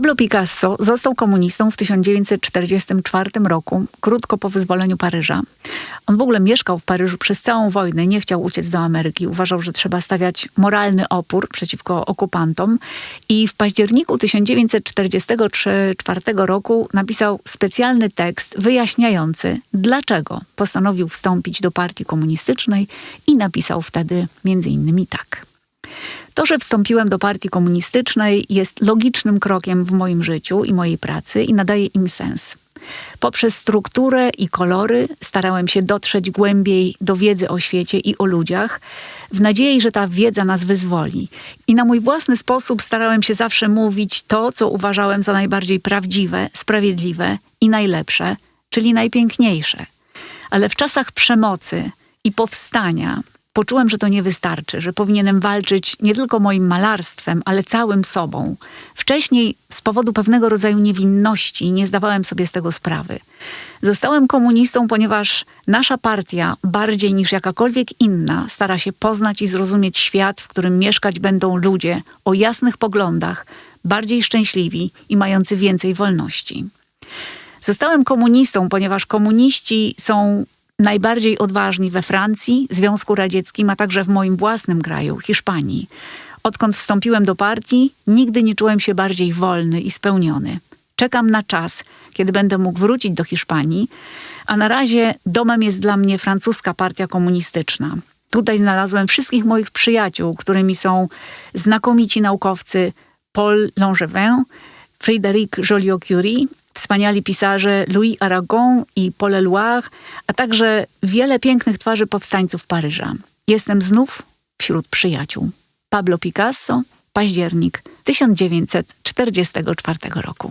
Pablo Picasso został komunistą w 1944 roku, krótko po wyzwoleniu Paryża. On w ogóle mieszkał w Paryżu przez całą wojnę, nie chciał uciec do Ameryki. Uważał, że trzeba stawiać moralny opór przeciwko okupantom. I w październiku 1944 roku napisał specjalny tekst wyjaśniający, dlaczego postanowił wstąpić do partii komunistycznej i napisał wtedy między innymi tak. To, że wstąpiłem do partii komunistycznej, jest logicznym krokiem w moim życiu i mojej pracy i nadaje im sens. Poprzez strukturę i kolory starałem się dotrzeć głębiej do wiedzy o świecie i o ludziach, w nadziei, że ta wiedza nas wyzwoli. I na mój własny sposób starałem się zawsze mówić to, co uważałem za najbardziej prawdziwe, sprawiedliwe i najlepsze, czyli najpiękniejsze. Ale w czasach przemocy i powstania poczułem, że to nie wystarczy, że powinienem walczyć nie tylko moim malarstwem, ale całym sobą. Wcześniej z powodu pewnego rodzaju niewinności nie zdawałem sobie z tego sprawy. Zostałem komunistą, ponieważ nasza partia bardziej niż jakakolwiek inna stara się poznać i zrozumieć świat, w którym mieszkać będą ludzie o jasnych poglądach, bardziej szczęśliwi i mający więcej wolności. Zostałem komunistą, ponieważ komuniści są najbardziej odważni we Francji, Związku Radzieckim, a także w moim własnym kraju, Hiszpanii. Odkąd wstąpiłem do partii, nigdy nie czułem się bardziej wolny i spełniony. Czekam na czas, kiedy będę mógł wrócić do Hiszpanii, a na razie domem jest dla mnie francuska partia komunistyczna. Tutaj znalazłem wszystkich moich przyjaciół, którymi są znakomici naukowcy Paul Langevin, Frédéric Joliot-Curie, wspaniali pisarze Louis Aragon i Paul Eluard, a także wiele pięknych twarzy powstańców Paryża. Jestem znów wśród przyjaciół. Pablo Picasso, październik 1944 roku.